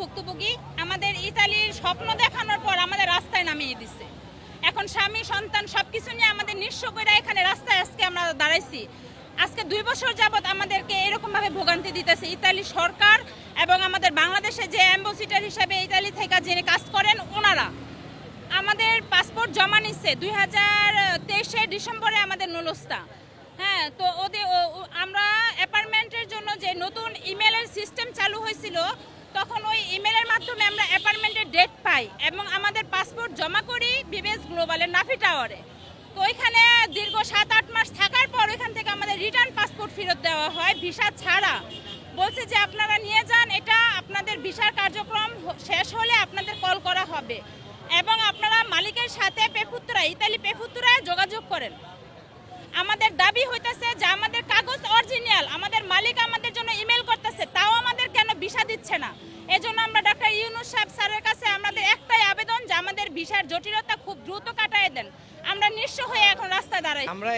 ভুক্তভোগী আমাদের ইতালির স্বপ্ন দেখানোর পর আমাদের রাস্তায় নামিয়ে দিছে। এখন স্বামী, সন্তান সবকিছু নিয়ে আমাদের নিঃস্ব এখানে রাস্তায় আজকে আমরা দাঁড়াইছি। আজকে দুই বছর যাবৎ আমাদেরকে এরকমভাবে ভোগান্তি দিতেছে ইতালি সরকার এবং আমাদের বাংলাদেশে যে অ্যাম্বাসিডার হিসেবে ইতালি থেকে যিনি কাজ করেন, ওনারা। আমাদের পাসপোর্ট জমা নিচ্ছে দুই হাজার তেইশে ডিসেম্বরে আমাদের নুলস্তা। হ্যাঁ তো ওদের আমরা অ্যাপার্টমেন্টের জন্য যে নতুন ইমেলের সিস্টেম চালু হয়েছিল মাধ্যমে আমরা অ্যাপার্টমেন্টের ডেট পাই এবং আমাদের পাসপোর্ট জমা করি বিবেস গ্লোবালের নাফি টাওয়ারে তো ওইখানে দীর্ঘ সাত, আট মাস থাকার পর ওইখান থেকে আমাদের রিটার্ন পাসপোর্ট ফেরত দেওয়া হয় ভিসা ছাড়া। বলছে যে আপনারা নিয়ে যান, এটা আপনাদের ভিসার কার্যক্রম শেষ হলে আপনাদের কল করা হবে। এবং আপনারা মালিকের সাথে পেপুত্রা ইতালি পেপুত্রায় যোগাযোগ করেন। আমাদের দাবি হইতেছে যে আমাদের কাগজ অরিজিনাল আমাদের মালিক আমাদের জন্য ইমেল করতেছে তাও আমাদের কেন ভিসা দিচ্ছে না এজন্য আমরা ডাক্তার ইউনুস সাহেব স্যারের কাছে আমাদের একটাই আবেদন যে আমাদের ভিসার জটিলতা খুব দ্রুত কাটায় দেন। আমরা নিঃস্ব হয়ে এখন রাস্তায় দাঁড়াই। আমরা